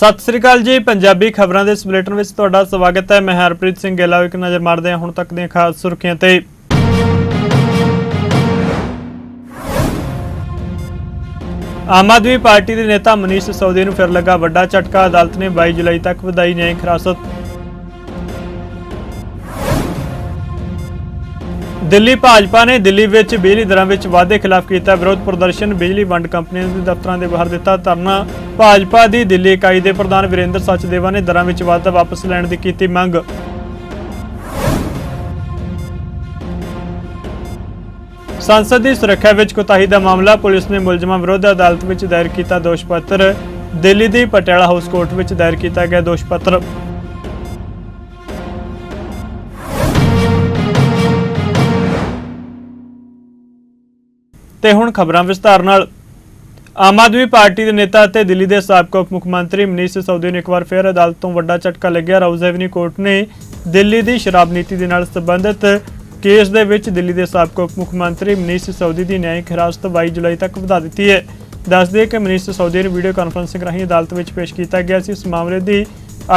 ਸਤਿ ਸ੍ਰੀ ਅਕਾਲ ਜੀ। ਪੰਜਾਬੀ ਖਬਰਾਂ ਦੇ ਇਸ ਬੁਲੇਟਿਨ ਵਿੱਚ ਤੁਹਾਡਾ ਸਵਾਗਤ ਹੈ। ਮੈਂ ਹਰਪ੍ਰੀਤ ਸਿੰਘ ਗਿੱਲਾ ਇੱਕ ਨਜ਼ਰ ਮਾਰਦੇ ਹਾਂ ਹੁਣ ਤੱਕ ਦੀਆਂ ਖਾਸ ਸੁਰਖੀਆਂ ਤੇ। ਆਮ ਆਦਮੀ ਪਾਰਟੀ ਦੇ ਨੇਤਾ ਮਨੀਸ਼ ਸਿਸੋਦੀਆ ਨੂੰ ਫਿਰ ਲੱਗਾ ਵੱਡਾ ਝਟਕਾ। ਅਦਾਲਤ ਨੇ 22 ਜੁਲਾਈ ਤੱਕ ਵਧਾਈ ਨਿਆਇਕ ਹਿਰਾਸਤ ਦਿੱਲੀ ਭਾਜਪਾ ਨੇ ਦਿੱਲੀ ਵਿੱਚ ਬਿਜਲੀ ਦਰਾਂ ਵਿੱਚ ਵਾਧੇ ਖਿਲਾਫ ਕੀਤਾ ਵਿਰੋਧ। ਪ੍ਰਦਰਸ਼ਨ ਬਿਜਲੀ ਵੰਡ ਕੰਪਨੀਆਂ ਦੇ ਦਫ਼ਤਰਾਂ ਦੇ ਬਾਹਰ ਦਿੱਤਾ ਧਰਨਾ। ਭਾਜਪਾ ਦੀ ਦਿੱਲੀ ਇਕਾਈ ਦੇ ਪ੍ਰਧਾਨ ਵੀਰੇਂਦਰ ਸਚਦੇਵਾ ਨੇ ਦਰਾਂ ਵਿੱਚ ਵਾਧਾ ਵਾਪਸ ਲੈਣ ਦੀ ਕੀਤੀ ਮੰਗ। ਸੰਸਦ ਦੀ ਸੁਰੱਖਿਆ ਵਿੱਚ ਕੋਤਾਹੀ ਦਾ ਮਾਮਲਾ, ਪੁਲਿਸ ਨੇ ਮੁਲਜ਼ਮਾਂ ਵਿਰੁੱਧ ਅਦਾਲਤ ਵਿੱਚ ਦਾਇਰ ਕੀਤਾ ਦੋਸ਼ ਪੱਤਰ। ਦਿੱਲੀ ਦੀ ਪਟਿਆਲਾ ਹਾਊਸ ਕੋਰਟ ਵਿੱਚ ਦਾਇਰ ਕੀਤਾ ਗਿਆ ਦੋਸ਼ ਪੱਤਰ। ਤੇ ਹੁਣ ਖਬਰਾਂ ਵਿਸਤਾਰ ਨਾਲ। ਆਮ ਆਦਮੀ ਪਾਰਟੀ ਦੇ ਨੇਤਾ ਅਤੇ ਦਿੱਲੀ ਦੇ ਸਾਬਕਾ ਉਪ ਮੁੱਖ ਮੰਤਰੀ ਮਨੀਸ਼ ਸਿਸੋਦੀਆ ਨੂੰ ਇੱਕ ਵਾਰ ਫਿਰ ਅਦਾਲਤ ਤੋਂ ਵੱਡਾ ਝਟਕਾ ਲੱਗਿਆ। ਰਾਉਜ਼ ਐਵਨੀ ਕੋਰਟ ਨੇ ਦਿੱਲੀ ਦੀ ਸ਼ਰਾਬ ਨੀਤੀ ਦੇ ਨਾਲ ਸੰਬੰਧਿਤ ਕੇਸ ਦੇ ਵਿੱਚ ਦਿੱਲੀ ਦੇ ਸਾਬਕਾ ਉਪ ਮੁੱਖ ਮੰਤਰੀ ਮਨੀਸ਼ ਸਿਸੋਦੀ ਦੀ ਨਿਆਇਕ ਹਿਰਾਸਤ 22 ਜੁਲਾਈ ਤੱਕ ਵਧਾ ਦਿੱਤੀ ਹੈ। ਦੱਸਦੇ ਕਿ ਮਨੀਸ਼ ਸਿਸੋਦੀਆ ਨੂੰ ਵੀਡੀਓ ਕਾਨਫਰੰਸਿੰਗ ਰਾਹੀਂ ਅਦਾਲਤ ਵਿੱਚ ਪੇਸ਼ ਕੀਤਾ ਗਿਆ ਸੀ। ਇਸ ਮਾਮਲੇ ਦੀ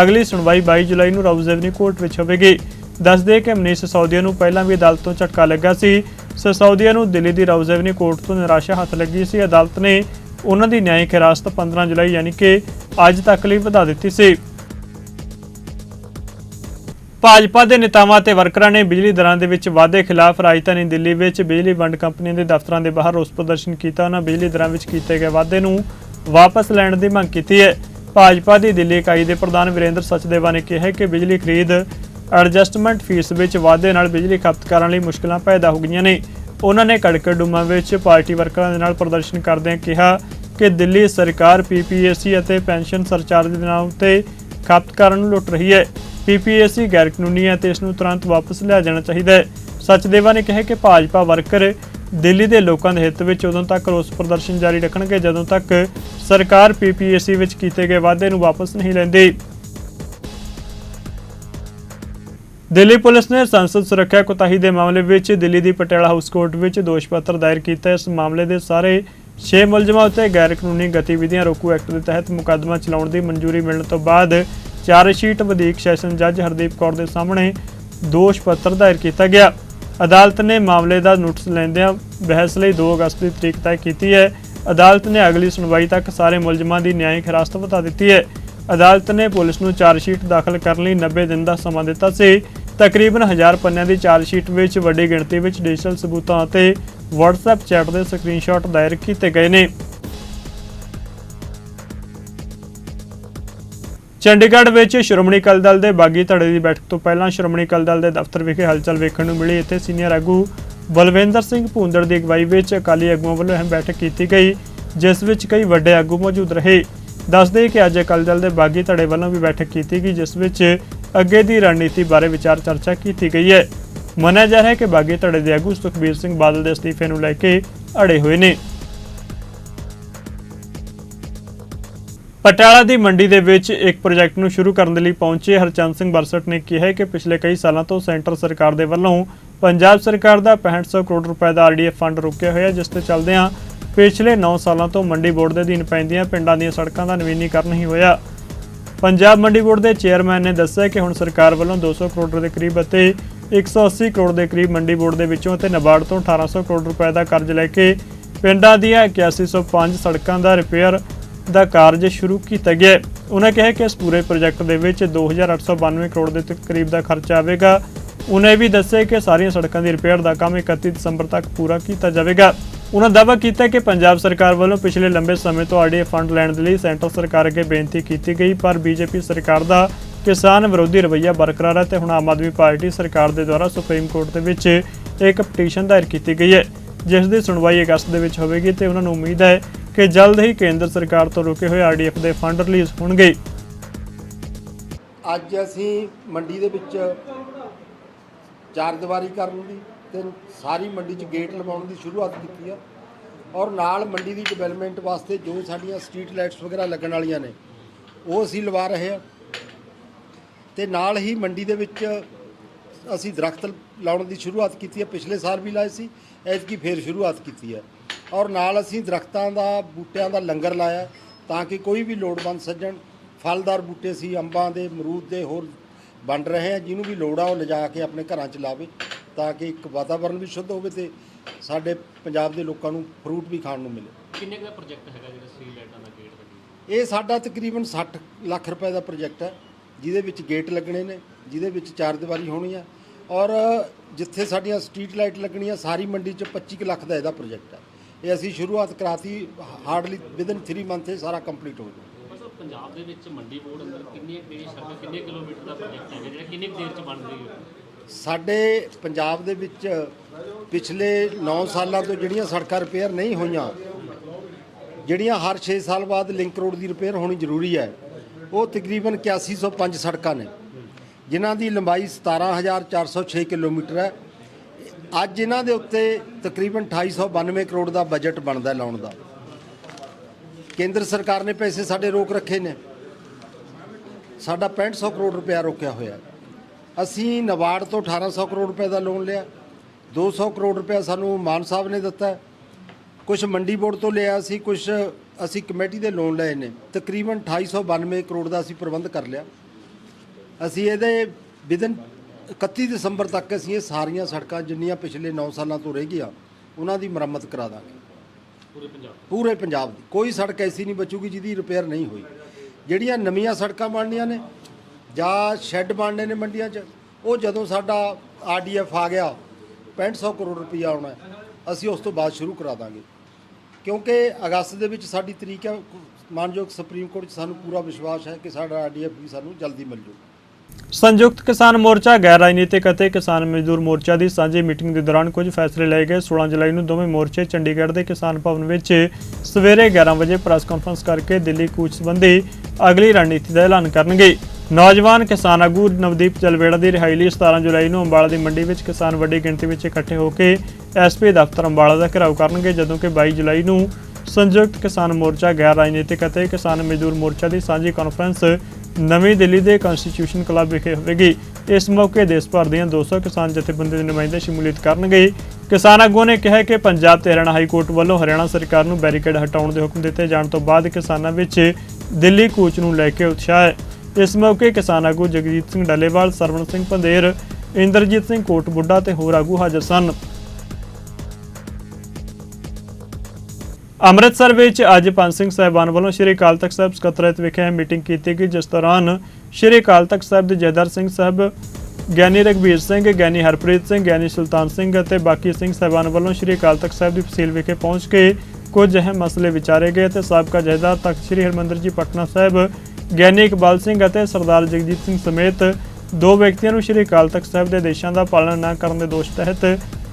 ਅਗਲੀ ਸੁਣਵਾਈ 22 ਜੁਲਾਈ ਨੂੰ ਰਾਉਜ਼ ਐਵਨੀ ਕੋਰਟ ਵਿੱਚ ਹੋਵੇਗੀ। ਦੱਸਦੇ ਕਿ ਮਨੀਸ਼ ਸਿਸੋਦੀਆ ਨੂੰ ਪਹਿਲਾਂ ਵੀ ਅਦਾਲਤ ਤੋਂ ਝਟਕਾ ਲੱਗਾ ਸੀ। ਸਿਸੋਦੀਆ ਨੂੰ ਦਿੱਲੀ ਦੀ ਰਾਉਜ਼ ਐਵਨੀ ਕੋਰਟ ਤੋਂ ਨਿਰਾਸ਼ਾ ਹੱਥ ਲੱਗੀ ਸੀ। ਅਦਾਲਤ ਨੇ ਉਹਨਾਂ ਦੀ ਨਿਆਇਕ ਹਿਰਾਸਤ 15 ਜੁਲਾਈ ਯਾਨੀ ਕਿ ਅੱਜ ਤੱਕ ਲਈ ਵਧਾ ਦਿੱਤੀ ਸੀ। ਭਾਜਪਾ ਦੇ ਨੇਤਾਵਾਂ ਤੇ ਵਰਕਰਾਂ ਨੇ ਬਿਜਲੀ ਦਰਾਂ ਦੇ ਵਿੱਚ ਵਾਧੇ ਖਿਲਾਫ ਰਾਜਧਾਨੀ ਦਿੱਲੀ ਵਿੱਚ ਬਿਜਲੀ ਵੰਡ ਕੰਪਨੀਆਂ ਦੇ ਦਫ਼ਤਰਾਂ ਦੇ ਬਾਹਰ ਰੋਸ ਪ੍ਰਦਰਸ਼ਨ ਕੀਤਾ। ਉਹਨਾਂ ਬਿਜਲੀ ਦਰਾਂ ਵਿੱਚ ਕੀਤੇ ਗਏ ਵਾਧੇ ਨੂੰ ਵਾਪਸ ਲੈਣ ਦੀ ਮੰਗ ਕੀਤੀ ਹੈ। ਭਾਜਪਾ ਦੀ ਦਿੱਲੀ ਇਕਾਈ ਦੇ ਪ੍ਰਧਾਨ ਵੀਰੇਂਦਰ ਸਚਦੇਵਾ ਨੇ ਕਿਹਾ ਕਿ ਬਿਜਲੀ ਖਰੀਦ ਐਡਜਸਟਮੈਂਟ ਫੀਸ ਵਿੱਚ ਵਾਧੇ ਨਾਲ ਬਿਜਲੀ ਖਪਤਕਾਰਾਂ ਲਈ ਮੁਸ਼ਕਲਾਂ ਪੈਦਾ ਹੋ ਗਈਆਂ ਨੇ। ਉਹਨਾਂ ਨੇ ਕੜਕੜ ਡੂਮਾ ਵਿੱਚ ਪਾਰਟੀ ਵਰਕਰਾਂ ਦੇ ਨਾਲ ਪ੍ਰਦਰਸ਼ਨ ਕਰਦਿਆਂ ਕਿਹਾ ਕਿ ਦਿੱਲੀ ਸਰਕਾਰ ਪੀਪੀਐਸਸੀ ਅਤੇ ਪੈਨਸ਼ਨ ਸਰਚਾਰ ਦੇ ਨਾਮ 'ਤੇ ਖਪਤਕਾਰਾਂ ਨੂੰ ਲੁੱਟ ਰਹੀ ਹੈ। ਪੀਪੀਐਸਸੀ ਗੈਰ ਕਾਨੂੰਨੀ ਹੈ ਤੇ ਇਸ ਨੂੰ ਤੁਰੰਤ ਵਾਪਸ ਲਿਆ ਜਾਣਾ ਚਾਹੀਦਾ ਹੈ। ਸਚਦੇਵਾ ਨੇ ਕਿਹਾ ਕਿ ਭਾਜਪਾ ਵਰਕਰ ਦਿੱਲੀ ਦੇ ਲੋਕਾਂ ਦੇ ਹਿੱਤ ਵਿੱਚ ਉਦੋਂ ਤੱਕ ਰੋਸ ਪ੍ਰਦਰਸ਼ਨ ਜਾਰੀ ਰੱਖਣਗੇ ਜਦੋਂ ਤੱਕ ਸਰਕਾਰ ਪੀਪੀਐਸਸੀ ਵਿੱਚ ਕੀਤੇ ਗਏ ਵਾਅਦੇ ਨੂੰ ਵਾਪਸ ਨਹੀਂ ਲੈਂਦੀ। ਦਿੱਲੀ ਪੁਲਿਸ ਨੇ ਸੰਸਦ ਸੁਰੱਖਿਆ ਕੋਤਾਹੀ ਦੇ ਮਾਮਲੇ ਵਿੱਚ ਦਿੱਲੀ ਦੀ ਪਟਿਆਲਾ ਹਾਊਸ ਕੋਰਟ ਵਿੱਚ ਦੋਸ਼ ਪੱਤਰ ਦਾਇਰ ਕੀਤਾ। ਇਸ ਮਾਮਲੇ ਦੇ ਸਾਰੇ 6 ਮੁਲਜ਼ਮਾਂ ਉੱਤੇ ਗੈਰ ਕਾਨੂੰਨੀ ਗਤੀਵਿਧੀਆਂ ਰੋਕੂ ਐਕਟ ਦੇ ਤਹਿਤ ਮੁਕੱਦਮਾ ਚਲਾਉਣ ਦੀ ਮਨਜ਼ੂਰੀ ਮਿਲਣ ਤੋਂ ਬਾਅਦ ਚਾਰਜ ਸ਼ੀਟ ਵਧੀਕ ਸੈਸ਼ਨ ਜੱਜ ਹਰਦੀਪ ਕੌਰ ਦੇ ਸਾਹਮਣੇ ਦੋਸ਼ ਪੱਤਰ ਦਾਇਰ ਕੀਤਾ ਗਿਆ। ਅਦਾਲਤ ਨੇ ਮਾਮਲੇ ਦਾ ਨੋਟਿਸ ਲੈਂਦਿਆਂ ਬਹਿਸ ਲਈ 2 ਅਗਸਤ ਦੀ ਤਰੀਕ ਤੈਅ ਕੀਤੀ ਹੈ। ਅਦਾਲਤ ਨੇ ਅਗਲੀ ਸੁਣਵਾਈ ਤੱਕ ਸਾਰੇ ਮੁਲਜ਼ਮਾਂ ਦੀ ਨਿਆਇਕ ਹਿਰਾਸਤ ਵਧਾ ਦਿੱਤੀ ਹੈ। ਅਦਾਲਤ ਨੇ ਪੁਲਿਸ ਨੂੰ ਚਾਰਜ ਸ਼ੀਟ ਦਾਖਲ ਕਰਨ ਲਈ 90 ਦਿਨ ਦਾ ਸਮਾਂ ਦਿੱਤਾ ਸੀ। ਤਕਰੀਬਨ 1000 ਪੰਨਿਆਂ ਦੀ ਚਾਰਜ ਸ਼ੀਟ ਵਿੱਚ ਵੱਡੀ ਗਿਣਤੀ ਵਿੱਚ ਡਿਜੀਟਲ ਸਬੂਤਾਂ ਅਤੇ WhatsApp ਚੈਟ ਦੇ ਸਕਰੀਨਸ਼ਾਟ ਦਾਇਰ ਕੀਤੇ ਗਏ ਨੇ। ਚੰਡੀਗੜ੍ਹ ਵਿੱਚ ਸ਼੍ਰੋਮਣੀ ਅਕਾਲੀ ਦਲ ਦੇ ਬਾਗੀ ਧੜੇ ਦੀ ਬੈਠਕ ਤੋਂ ਪਹਿਲਾਂ ਸ਼੍ਰੋਮਣੀ ਅਕਾਲੀ ਦਲ ਦੇ ਦਫ਼ਤਰ ਵਿਖੇ ਹਲਚਲ ਵੇਖਣ ਨੂੰ ਮਿਲੀ। ਇੱਥੇ ਸੀਨੀਅਰ ਆਗੂ ਬਲਵਿੰਦਰ ਸਿੰਘ ਭੂੰਦੜ ਦੀ ਅਗਵਾਈ ਵਿੱਚ ਅਕਾਲੀ ਆਗੂਆਂ ਵੱਲੋਂ ਅਹਿਮ ਬੈਠਕ ਕੀਤੀ ਗਈ, ਜਿਸ ਵਿੱਚ ਕਈ ਵੱਡੇ ਆਗੂ ਮੌਜੂਦ ਰਹੇ। ਦੱਸਦੇ ਕਿ ਅੱਜ ਅਕਾਲੀ ਦਲ ਦੇ ਬਾਗੀ ਧੜੇ ਵੱਲੋਂ ਵੀ ਬੈਠਕ ਕੀਤੀ ਗਈ, ਜਿਸ ਵਿੱਚ ਅੱਗੇ ਦੀ ਰਣਨੀਤੀ ਬਾਰੇ ਵਿਚਾਰ ਚਰਚਾ ਕੀਤੀ ਗਈ ਹੈ। ਮੰਨਿਆ ਜਾ ਰਿਹਾ ਹੈ ਕਿ ਬਾਗੀ ਧੜੇ ਦੇ ਆਗੂ ਸੁਖਬੀਰ ਸਿੰਘ ਬਾਦਲ ਦੇ ਅਸਤੀਫੇ ਨੂੰ ਲੈ ਕੇ ਅੜੇ ਹੋਏ ਨੇ। ਪਟਿਆਲਾ ਦੀ ਮੰਡੀ ਦੇ ਵਿੱਚ ਇੱਕ ਪ੍ਰੋਜੈਕਟ ਨੂੰ ਸ਼ੁਰੂ ਕਰਨ ਦੇ ਲਈ ਪਹੁੰਚੇ ਹਰਚੰਦ ਸਿੰਘ ਬਰਸਟ ਨੇ ਕਿਹਾ ਕਿ ਪਿਛਲੇ ਕਈ ਸਾਲਾਂ ਤੋਂ ਸੈਂਟਰ ਸਰਕਾਰ ਦੇ ਵੱਲੋਂ ਪੰਜਾਬ ਸਰਕਾਰ ਦਾ 6500 ਕਰੋੜ ਰੁਪਏ ਦਾ ਆਰਡੀਐਫ ਫੰਡ ਰੁਕਿਆ ਹੋਇਆ, ਜਿਸ ਤੇ ਚੱਲਦਿਆਂ ਪਿਛਲੇ 9 ਸਾਲਾਂ ਤੋਂ ਮੰਡੀ ਬੋਰਡ ਦੇ ਅਧੀਨ ਪੈਂਦੀਆਂ ਪਿੰਡਾਂ ਦੀਆਂ ਸੜਕਾਂ ਦਾ ਨਵੀਨੀਕਰਨ ਨਹੀਂ ਹੋਇਆ। ਪੰਜਾਬ ਮੰਡੀ ਬੋਰਡ ਦੇ ਚੇਅਰਮੈਨ ਨੇ ਦੱਸਿਆ ਕਿ ਹੁਣ ਸਰਕਾਰ ਵੱਲੋਂ 200 ਕਰੋੜ ਦੇ ਕਰੀਬ ਅਤੇ 180 ਕਰੋੜ ਦੇ ਕਰੀਬ ਮੰਡੀ ਬੋਰਡ ਦੇ ਵਿੱਚੋਂ ਅਤੇ ਨਬਾਰਡ ਤੋਂ 1800 ਕਰੋੜ ਰੁਪਏ ਦਾ ਕਰਜ਼ ਲੈ ਕੇ ਪਿੰਡਾਂ ਦੀਆਂ 8105 ਸੜਕਾਂ ਦਾ ਰਿਪੇਅਰ ਦਾ ਕਾਰਜ ਸ਼ੁਰੂ ਕੀਤਾ ਗਿਆ ਉਹਨਾਂ ਕਿਹਾ ਕਿ ਇਸ ਪੂਰੇ ਪ੍ਰੋਜੈਕਟ ਦੇ ਵਿੱਚ 2892 ਕਰੋੜ ਦੇ ਤਕ- ਕਰੀਬ ਦਾ ਖਰਚਾ ਆਵੇਗਾ। ਉਹਨੇ ਇਹ ਵੀ ਦੱਸਿਆ ਕਿ ਸਾਰੀਆਂ ਸੜਕਾਂ ਦੀ ਰਿਪੇਅਰ ਦਾ ਕੰਮ 31 ਦਸੰਬਰ ਤੱਕ ਪੂਰਾ ਕੀਤਾ ਜਾਵੇਗਾ। ਉਹਨਾਂ ਦਾਅਵਾ ਕੀਤਾ ਕਿ ਪੰਜਾਬ ਸਰਕਾਰ ਵੱਲੋਂ ਪਿਛਲੇ ਲੰਬੇ ਸਮੇਂ ਤੋਂ ਆਰਡੀਐਫ ਫੰਡ ਲੈਣ ਦੇ ਲਈ ਸੈਂਟਰ ਸਰਕਾਰ ਅੱਗੇ ਬੇਨਤੀ ਕੀਤੀ ਗਈ, ਪਰ ਬੀਜੇਪੀ ਸਰਕਾਰ ਦਾ ਕਿਸਾਨ ਵਿਰੋਧੀ ਰਵੱਈਆ ਬਰਕਰਾਰ ਹੈ ਤੇ ਹੁਣ ਆਮ ਆਦਮੀ ਪਾਰਟੀ ਸਰਕਾਰ ਦੇ ਦੁਆਰਾ ਸੁਪਰੀਮ ਕੋਰਟ ਦੇ ਵਿੱਚ ਇੱਕ ਪਟੀਸ਼ਨ ਦਾਇਰ ਕੀਤੀ ਗਈ ਹੈ। ਜਿਸ ਦੀ ਸੁਣਵਾਈ ਅਗਸਤ ਦੇ ਵਿੱਚ ਹੋਵੇਗੀ ਤੇ ਉਹਨਾਂ ਨੂੰ ਉਮੀਦ ਹੈ ਕਿ ਜਲਦ ਹੀ ਕੇਂਦਰ ਸਰਕਾਰ ਤੋਂ ਰੁਕੇ ਹੋਏ ਆਰਡੀਐਫ ਦੇ ਫੰਡ ਰਿਲੀਜ਼ ਹੋਣਗੇ। ਅੱਜ ਅਸੀਂ ਮੰਡੀ ਦੇ ਵਿੱਚ ਚਾਰ ਦੀਵਾਰੀ ਕਰਨ ਦੀ ਤੇ ਸਾਰੀ ਮੰਡੀ 'ਚ ਗੇਟ ਲਗਾਉਣ ਦੀ ਸ਼ੁਰੂਆਤ ਕੀਤੀ ਆ। ਔਰ ਨਾਲ ਮੰਡੀ ਦੀ ਡਿਵੈਲਪਮੈਂਟ ਵਾਸਤੇ ਜੋ ਸਾਡੀਆਂ ਸਟਰੀਟ ਲਾਈਟਸ ਵਗੈਰਾ ਲੱਗਣ ਵਾਲੀਆਂ ਨੇ, ਉਹ ਅਸੀਂ ਲਵਾ ਰਹੇ ਹਾਂ ਤੇ ਨਾਲ ਹੀ ਮੰਡੀ ਦੇ ਵਿੱਚ ਅਸੀਂ ਦਰਖਤ ਲਾਉਣ ਦੀ ਸ਼ੁਰੂਆਤ ਕੀਤੀ ਹੈ ਪਿਛਲੇ ਸਾਲ ਵੀ ਲਾਏ ਸੀ, ਐਤਕੀ ਫੇਰ ਸ਼ੁਰੂਆਤ ਕੀਤੀ ਹੈ ਔਰ ਨਾਲ ਅਸੀਂ ਦਰਖਤਾਂ ਦਾ, ਬੂਟਿਆਂ ਦਾ ਲੰਗਰ ਲਾਇਆ, ਤਾਂ ਕਿ ਕੋਈ ਵੀ ਲੋੜਵੰਦ ਸੱਜਣ, ਫਲਦਾਰ ਬੂਟੇ ਸੀ, ਅੰਬਾਂ ਦੇ, ਅਮਰੂਦ ਦੇ ਹੋਰ ਵੰਡ ਰਹੇ ਆ, ਜਿਹਨੂੰ ਵੀ ਲੋੜ ਆ ਉਹ ਲਿਜਾ ਕੇ ਆਪਣੇ ਘਰਾਂ 'ਚ ਲਾਵੇ। ਤਾਂ ਕਿ ਇੱਕ ਵਾਤਾਵਰਣ ਵੀ ਸ਼ੁੱਧ ਹੋਵੇ ਤੇ ਸਾਡੇ ਪੰਜਾਬ ਦੇ ਲੋਕਾਂ ਨੂੰ ਫਰੂਟ ਵੀ ਖਾਣ ਨੂੰ ਮਿਲੇ। ਕਿੰਨੇ ਕੁ ਦਾ ਪ੍ਰੋਜੈਕਟ ਹੈਗਾ ਜਿਹੜਾ ਸਟਰੀਟ ਲਾਈਟਾਂ ਦਾ ਗੇਟ ਲੱਗੀ ਇਹ ਸਾਡਾ ਤਕਰੀਬਨ 60 ਲੱਖ ਰੁਪਏ ਦਾ ਪ੍ਰੋਜੈਕਟ ਹੈ ਜਿਹਦੇ ਵਿੱਚ ਗੇਟ ਲੱਗਣੇ ਨੇ ਜਿਹਦੇ ਵਿੱਚ ਚਾਰ ਦੀਵਾਰੀ ਹੋਣੀ ਆ। ਔਰ ਜਿੱਥੇ ਸਾਡੀਆਂ ਸਟਰੀਟ ਲਾਈਟ ਲੱਗਣੀਆਂ ਸਾਰੀ ਮੰਡੀ 'ਚ 25 ਕੁ ਲੱਖ ਦਾ ਇਹਦਾ ਪ੍ਰੋਜੈਕਟ ਹੈ। ਇਹ ਅਸੀਂ ਸ਼ੁਰੂਆਤ ਕਰਾਤੀ ਹਾਰਡਲੀ ਵਿਦਨ 3 ਮੰਥ ਇਹ ਸਾਰਾ ਕੰਪਲੀਟ ਹੋ ਜਾਊਗਾ ਪੰਜਾਬ ਦੇ ਵਿੱਚ ਮੰਡੀ ਬੋਰਡ ਅੰਦਰ ਕਿੰਨੀਆਂ ਕਿਹੜੀ ਸੜਕਾਂ ਕਿੰਨੇ ਕਿਲੋਮੀਟਰ ਦਾ ਪ੍ਰੋਜੈਕਟ ਹੈਗਾ ਜਿਹੜਾ ਕਿੰਨੀ ਦੇਰ ਚ ਬਣ ਰਹੀ ਹੈ? ਸਾਡੇ ਪੰਜਾਬ ਦੇ ਵਿੱਚ ਪਿਛਲੇ 9 ਸਾਲਾਂ ਤੋਂ ਜਿਹੜੀਆਂ ਸੜਕਾਂ ਰਿਪੇਅਰ ਨਹੀਂ ਹੋਈਆਂ, ਜਿਹੜੀਆਂ ਹਰ 6 ਸਾਲ ਬਾਅਦ ਲਿੰਕ ਰੋਡ ਦੀ ਰਿਪੇਅਰ ਹੋਣੀ ਜ਼ਰੂਰੀ ਹੈ, ਉਹ ਤਕਰੀਬਨ 8105 ਸੜਕਾਂ ਨੇ, ਜਿਨ੍ਹਾਂ ਦੀ ਲੰਬਾਈ 17406 ਕਿਲੋਮੀਟਰ ਹੈ। ਅੱਜ ਇਹਨਾਂ ਦੇ ਉੱਤੇ ਤਕਰੀਬਨ 2892 ਕਰੋੜ ਦਾ ਬਜਟ ਬਣਦਾ ਲਾਉਣ ਦਾ। ਕੇਂਦਰ ਸਰਕਾਰ ਨੇ ਪੈਸੇ ਸਾਡੇ ਰੋਕ ਰੱਖੇ ਨੇ। ਸਾਡਾ 6500 ਕਰੋੜ ਰੁਪਇਆ ਰੋਕਿਆ ਹੋਇਆ ਹੈ। ਅਸੀਂ ਨਬਾਰਡ ਤੋਂ 1800 ਕਰੋੜ ਰੁਪਏ ਦਾ ਲੋਨ ਲਿਆ। 200 ਕਰੋੜ ਰੁਪਏ ਸਾਨੂੰ ਮਾਨ ਸਾਹਿਬ ਨੇ ਦਿੱਤਾ। ਕੁਝ ਮੰਡੀ ਬੋਰਡ ਤੋਂ ਲਿਆ ਸੀ ਕੁਝ ਅਸੀਂ ਕਮੇਟੀ ਦੇ ਲੋਨ ਲਏ ਨੇ। ਤਕਰੀਬਨ 2892 ਕਰੋੜ ਦਾ ਅਸੀਂ ਪ੍ਰਬੰਧ ਕਰ ਲਿਆ। ਅਸੀਂ ਇਹਦੇ ਵਿਦਨ 31 ਦਸੰਬਰ ਤੱਕ ਅਸੀਂ ਇਹ ਸਾਰੀਆਂ ਸੜਕਾਂ ਜਿੰਨੀਆਂ ਪਿਛਲੇ 9 ਸਾਲਾਂ ਤੋਂ ਰਹਿ ਗਈਆਂ ਉਹਨਾਂ ਦੀ ਮੁਰੰਮਤ ਕਰਾ ਦਾਂਗੇ। ਪੂਰੇ ਪੰਜਾਬ ਪੂਰੇ ਪੰਜਾਬ ਦੀ। ਕੋਈ ਸੜਕ ਐਸੀ ਨਹੀਂ ਬਚੂਗੀ ਜਿਹਦੀ ਰਿਪੇਅਰ ਨਹੀਂ ਹੋਈ। ਜਿਹੜੀਆਂ ਨਵੀਆਂ ਸੜਕਾਂ ਬਣਨੀਆਂ ਨੇ ਜਾਂ ਸ਼ੈੱਡ ਬਣਨੇ ਨੇ ਮੰਡੀਆਂ 'ਚ, ਉਹ ਜਦੋਂ ਸਾਡਾ ਆਰਡੀਐਫ ਆ ਗਿਆ 6500 ਕਰੋੜ ਰੁਪਈਆ ਆਉਣਾ ਅਸੀਂ ਉਸ ਤੋਂ ਬਾਅਦ ਸ਼ੁਰੂ ਕਰਾ ਦਾਂਗੇ। ਕਿਉਂਕਿ ਅਗਸਤ ਦੇ ਵਿੱਚ ਸਾਡੀ ਤਰੀਕ ਹੈ, ਮਾਨਯੋਗ ਸੁਪਰੀਮ ਕੋਰਟ 'ਚ ਸਾਨੂੰ ਪੂਰਾ ਵਿਸ਼ਵਾਸ ਹੈ ਕਿ ਸਾਡਾ ਆਰਡੀਐਫ ਵੀ ਸਾਨੂੰ ਜਲਦੀ ਮਿਲ ਜੂ। ਸੰਯੁਕਤ ਕਿਸਾਨ ਮੋਰਚਾ, ਗੈਰ ਰਾਜਨੀਤਿਕ ਅਤੇ ਕਿਸਾਨ ਮਜ਼ਦੂਰ ਮੋਰਚਾ ਦੀ ਸਾਂਝੀ ਮੀਟਿੰਗ ਦੇ ਦੌਰਾਨ ਕੁਝ ਫੈਸਲੇ ਲਏ ਗਏ। 16 ਜੁਲਾਈ ਨੂੰ ਦੋਵੇਂ ਮੋਰਚੇ, ਚੰਡੀਗੜ੍ਹ ਦੇ ਕਿਸਾਨ ਭਵਨ ਵਿੱਚ ਸਵੇਰੇ 11 ਵਜੇ ਪ੍ਰੈਸ ਕਾਨਫਰੰਸ ਕਰਕੇ ਦਿੱਲੀ ਕੂਚ ਸੰਬੰਧੀ ਅਗਲੀ ਰਣਨੀਤੀ ਦਾ ਐਲਾਨ ਕਰਨਗੇ। ਨੌਜਵਾਨ ਕਿਸਾਨ ਆਗੂ ਨਵਦੀਪ ਜਲਵੇੜਾ ਦੀ ਰਿਹਾਈ ਲਈ 17 ਜੁਲਾਈ ਨੂੰ ਅੰਬਾਲਾ ਦੀ ਮੰਡੀ ਵਿੱਚ ਕਿਸਾਨ ਵੱਡੀ ਗਿਣਤੀ ਵਿੱਚ ਇਕੱਠੇ ਹੋ ਕੇ ਐਸਪੀ ਦਫ਼ਤਰ ਅੰਬਾਲਾ ਦਾ ਘਿਰਾਓ ਕਰਨਗੇ, ਜਦੋਂ ਕਿ 22 ਜੁਲਾਈ ਨੂੰ ਸੰਯੁਕਤ ਕਿਸਾਨ ਮੋਰਚਾ, ਗੈਰ ਰਾਜਨੀਤਿਕ ਅਤੇ ਕਿਸਾਨ ਮਜ਼ਦੂਰ ਮੋਰਚਾ ਦੀ ਸਾਂਝੀ ਕਾਨਫਰੰਸ ਨਵੀਂ ਦਿੱਲੀ ਦੇ ਕਨਸਟੀਟਿਊਸ਼ਨ ਕਲੱਬ ਵਿਖੇ ਹੋਵੇਗੀ। ਇਸ ਮੌਕੇ ਦੇਸ਼ ਭਰ ਦੀਆਂ 200 ਕਿਸਾਨ ਜਥੇਬੰਦੀਆਂ ਦੇ ਨੁਮਾਇੰਦੇ ਸ਼ਮੂਲੀਅਤ ਕਰਨਗੇ। ਕਿਸਾਨ ਆਗੂਆਂ ਨੇ ਕਿਹਾ ਕਿ ਪੰਜਾਬ ਤੇ ਹਰਿਆਣਾ ਹਾਈ ਕੋਰਟ ਵੱਲੋਂ ਹਰਿਆਣਾ ਸਰਕਾਰ ਨੂੰ ਬੈਰੀਕੇਡ ਹਟਾਉਣ ਦੇ ਹੁਕਮ ਦਿੱਤੇ ਜਾਣ ਤੋਂ ਬਾਅਦ ਕਿਸਾਨਾਂ ਵਿੱਚ ਦਿੱਲੀ ਕੂਚ ਨੂੰ ਲੈ ਕੇ ਉਤਸ਼ਾਹ ਹੈ। ਇਸ ਮੌਕੇ ਕਿਸਾਨ ਆਗੂ ਜਗਜੀਤ ਸਿੰਘ ਡੱਲੇਵਾਲ, ਸਰਵਣ ਸਿੰਘ ਪੰਦੇਰ, ਇੰਦਰਜੀਤ ਸਿੰਘ ਕੋਟਬੁੱਡਾ ਤੇ ਹੋਰ ਆਗੂ ਹਾਜ਼ਰ ਸਨ। ਅੰਮ੍ਰਿਤਸਰ ਵਿੱਚ ਅੱਜ ਪੰਜ ਸਿੰਘ ਸਾਹਿਬਾਨ ਵੱਲੋਂ ਸ਼੍ਰੀ ਅਕਾਲ ਤਖਤ ਸਾਹਿਬ ਸਕੱਤਰੇਤ ਵਿਖੇ ਮੀਟਿੰਗ ਕੀਤੀ ਗਈ, ਜਿਸ ਦੌਰਾਨ ਸ਼੍ਰੀ ਅਕਾਲ ਤਖਤ ਸਾਹਿਬ ਦੇ ਜੈਦਰ ਸਿੰਘ ਸਾਹਿਬ, ਗਿਆਨੀ ਰਗਵੀਰ ਸਿੰਘ, ਗਿਆਨੀ ਹਰਪ੍ਰੀਤ ਸਿੰਘ, ਗਿਆਨੀ ਸੁਲਤਾਨ ਸਿੰਘ ਅਤੇ ਬਾਕੀ ਸਿੰਘ ਸਾਹਿਬਾਨ ਵੱਲੋਂ ਸ਼੍ਰੀ ਅਕਾਲ ਤਖਤ ਸਾਹਿਬ ਦੀ ਫਸੀਲ ਵਿਖੇ ਪਹੁੰਚ ਕੇ ਕੁਝ ਅਹਿਮ ਮਸਲੇ ਵਿਚਾਰੇ ਗਏ ਤੇ ਸਾਬਕਾ ਜਥੇਦਾਰ ਤਖਤ ਸ਼੍ਰੀ ਹਰਮੰਦਰ ਜੀ ਪਟਨਾ ਸਾਹਿਬ ਗਿਆਨੀ ਇਕਬਾਲ ਸਿੰਘ ਅਤੇ ਸਰਦਾਰ ਜਗਜੀਤ ਸਿੰਘ ਸਮੇਤ ਦੋ ਵਿਅਕਤੀਆਂ ਨੂੰ ਸ਼੍ਰੀ ਅਕਾਲ ਤਖਤ ਸਾਹਿਬ ਦੇ ਆਦੇਸ਼ਾਂ ਦਾ ਪਾਲਣ ਨਾ ਕਰਨ ਦੇ ਦੋਸ਼ ਤਹਿਤ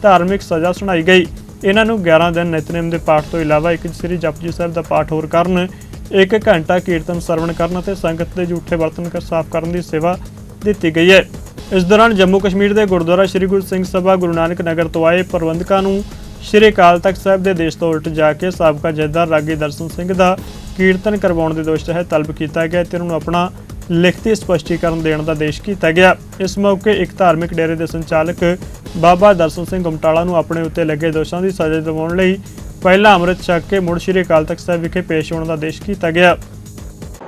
ਧਾਰਮਿਕ ਸਜ਼ਾ ਸੁਣਾਈ ਗਈ। ਇਹਨਾਂ ਨੂੰ 11 ਦਿਨ ਨਿਤਨੇਮ ਦੇ ਪਾਠ ਤੋਂ ਇਲਾਵਾ ਇੱਕ ਸ੍ਰੀ ਜਪਜੀ ਸਾਹਿਬ ਦਾ ਪਾਠ ਹੋਰ ਕਰਨ, ਇੱਕ ਘੰਟਾ ਕੀਰਤਨ ਸਰਵਣ ਕਰਨ ਅਤੇ ਸੰਗਤ ਦੇ ਝੂਠੇ ਬਰਤਨ ਕਰ ਸਾਫ਼ ਕਰਨ ਦੀ ਸੇਵਾ ਦਿੱਤੀ ਗਈ ਹੈ। ਇਸ ਦੌਰਾਨ ਜੰਮੂ ਕਸ਼ਮੀਰ ਦੇ ਗੁਰਦੁਆਰਾ ਸ੍ਰੀ ਗੁਰੂ ਸਿੰਘ ਸਭਾ ਗੁਰੂ ਨਾਨਕ ਨਗਰ ਤੋਂ ਆਏ ਪ੍ਰਬੰਧਕਾਂ ਨੂੰ ਸ੍ਰੀ ਅਕਾਲ ਤਖਤ ਸਾਹਿਬ ਦੇ ਦੇਸ਼ ਤੋਂ ਉਲਟ ਜਾ ਕੇ ਸਾਬਕਾ ਜਥੇਦਾਰ ਰਾਗੀ ਦਰਸ਼ਨ ਸਿੰਘ ਦਾ ਕੀਰਤਨ ਕਰਵਾਉਣ ਦੇ ਦੋਸ਼ ਤਹਿਤ ਤਲਬ ਕੀਤਾ ਗਿਆ ਤੇ ਉਹਨਾਂ ਨੂੰ ਆਪਣਾ ਲਿਖਤੀ ਸਪਸ਼ਟੀਕਰਨ ਦੇਣ ਦਾ ਆਦੇਸ਼ ਕੀਤਾ ਗਿਆ। ਇਸ ਮੌਕੇ ਇੱਕ ਧਾਰਮਿਕ ਡੇਰੇ ਦੇ ਸੰਚਾਲਕ ਬਾਬਾ ਦਰਸ਼ਨ ਸਿੰਘ ਗਮਟਾਲਾ ਨੂੰ ਆਪਣੇ ਉੱਤੇ ਲੱਗੇ ਦੋਸ਼ਾਂ ਦੀ ਸਜ਼ਾ ਦਿਵਾਉਣ ਲਈ ਪਹਿਲਾ ਅੰਮ੍ਰਿਤ ਛਕ ਕੇ ਮੁੜ ਸ੍ਰੀ ਅਕਾਲ ਤਖਤ ਸਾਹਿਬ ਵਿਖੇ ਪੇਸ਼ ਹੋਣ ਦਾ ਆਦੇਸ਼ ਕੀਤਾ ਗਿਆ।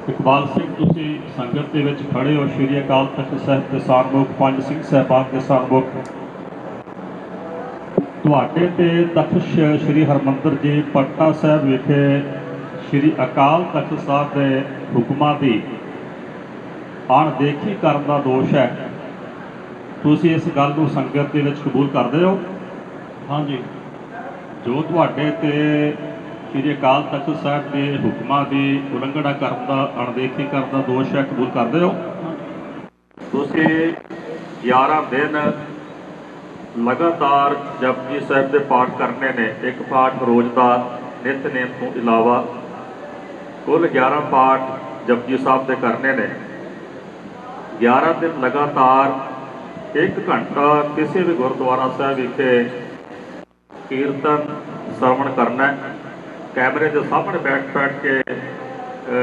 ਇਕਬਾਲ ਸਿੰਘ, ਤੁਸੀਂ ਸੰਗਤ ਦੇ ਵਿੱਚ ਖੜੇ ਹੋ। ਸ਼੍ਰੀ ਅਕਾਲ ਤਖਤ ਸਾਹਿਬ ਦੇ ਸਾਰਮੁਖ ਪੰਜ ਸਿੰਘ ਸਾਹਿਬਾਨ ਦੇ ਸਾਰਮੁਖ ਤੁਹਾਡੇ ਤੇ ਤਖਤ ਸ਼੍ਰੀ ਹਰਮੰਦਰ ਜੀ ਪਟਨਾ ਸਾਹਿਬ ਵਿਖੇ ਸ਼੍ਰੀ ਅਕਾਲ ਤਖਤ ਸਾਹਿਬ ਦੇ ਹੁਕਮਾਂ ਦੀ ਅਣਦੇਖੀ ਕਰਨ ਦਾ ਦੋਸ਼ ਹੈ। ਤੁਸੀਂ ਇਸ ਗੱਲ ਨੂੰ ਸੰਗਤ ਦੇ ਵਿੱਚ ਕਬੂਲ ਕਰਦੇ ਹੋ? ਹਾਂਜੀ। ਜੋ ਤੁਹਾਡੇ ਤੇ ਸ੍ਰੀ ਅਕਾਲ ਤਖਤ ਸਾਹਿਬ ਦੇ ਹੁਕਮਾਂ ਦੀ ਉਲੰਘਣਾ ਕਰਨ ਦਾ ਅਣਦੇਖੀ ਕਰਨ ਦਾ ਦੋਸ਼ ਹੈ ਕਬੂਲ ਕਰਦੇ ਹੋ? ਤੁਸੀਂ 11 ਦਿਨ ਲਗਾਤਾਰ ਜਪਜੀ ਸਾਹਿਬ ਦੇ ਪਾਠ ਕਰਨੇ ਨੇ, ਇੱਕ ਪਾਠ ਰੋਜ਼ ਦਾ ਨਿਤਨੇਮ ਤੋਂ ਇਲਾਵਾ। ਕੁੱਲ 11 ਪਾਠ ਜਪਜੀ ਸਾਹਿਬ ਦੇ ਕਰਨੇ ਨੇ। 11 ਦਿਨ ਲਗਾਤਾਰ 1 ਘੰਟਾ ਕਿਸੇ ਵੀ ਗੁਰਦੁਆਰਾ ਸਾਹਿਬ ਵਿਖੇ ਕੀਰਤਨ, ਸਰਵਣ ਕਰਨਾ ਕੈਮਰੇ ਦੇ ਸਾਹਮਣੇ ਬੈਠ ਬੈਠ ਕੇ